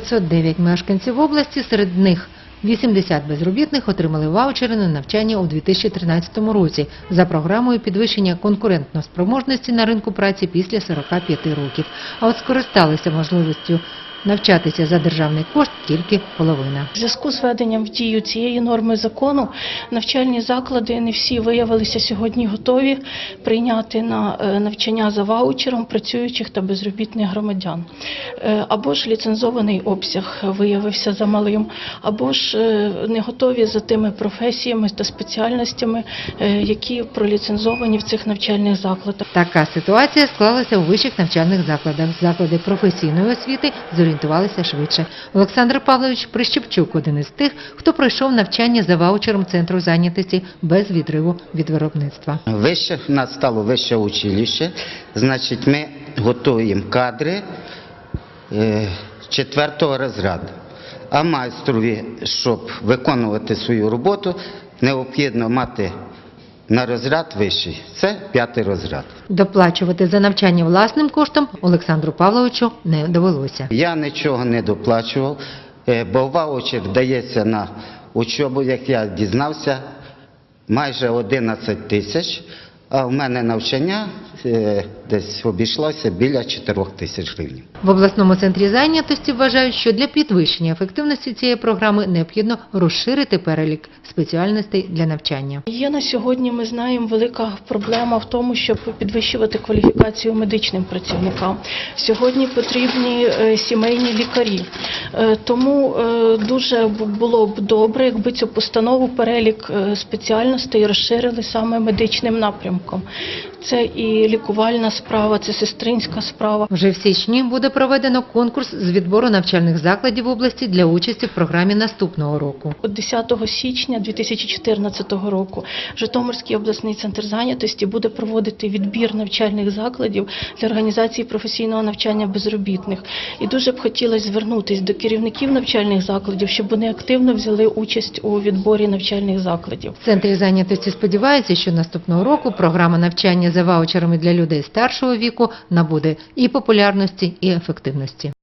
509 мешканців області, серед них 80 безробітних отримали ваучери на навчання у 2013 році за програмою підвищення конкурентноспроможності на ринку праці після 45 років. А от скористалися можливістю навчатися за державний кошт тільки половина. В зв'язку з введенням в дію цієї норми закону навчальні заклади не всі виявилися сьогодні готові прийняти на е, навчання за ваучером працюючих та безробітних громадян. Е, Або ж ліцензований обсяг виявився замалим, або ж е, не готові за тими професіями та спеціальностями, е, які проліцензовані в цих навчальних закладах. Така ситуація склалася у вищих навчальних закладах. Заклади професійної освіти зорієнтувалися швидше. Олександр Павлович Прищепчук – один із тих, хто пройшов навчання за ваучером Центру зайнятості без відриву від виробництва. Вище в нас стало вище училище, значить, ми готуємо кадри четвертого розряду. А майстрові, щоб виконувати свою роботу, необхідно мати на розряд вищий. Це п'ятий розряд. Доплачувати за навчання власним коштом Олександру Павловичу не довелося. Я нічого не доплачував, е, бо ваучер дається на учобу, як я дізнався, майже 11 тисяч, а в мене навчання е, десь обійшлося біля 4 тисяч гривень. В обласному центрі зайнятості вважають, що для підвищення ефективності цієї програми необхідно розширити перелік спеціальностей для навчання. Є на сьогодні, ми знаємо, велика проблема в тому, щоб підвищувати кваліфікацію медичним працівникам. Сьогодні потрібні е, сімейні лікарі. Е, Тому е, дуже було б добре, якби цю постанову перелік е, спеціальностей розширили саме медичним напрямком. Це і лікувальна справа, це сестринська справа. Вже в січні буде проведено конкурс з відбору навчальних закладів області для участі в програмі наступного року. От 10 січня 2014 року Житомирський обласний центр зайнятості буде проводити відбір навчальних закладів для організації професійного навчання безробітних. І дуже б хотілося звернутися до керівників навчальних закладів, щоб вони активно взяли участь у відборі навчальних закладів. В центрі зайнятості сподіваються, що наступного року програма навчання за ваучерами для людей старшого віку набуде і популярності, і ефективності.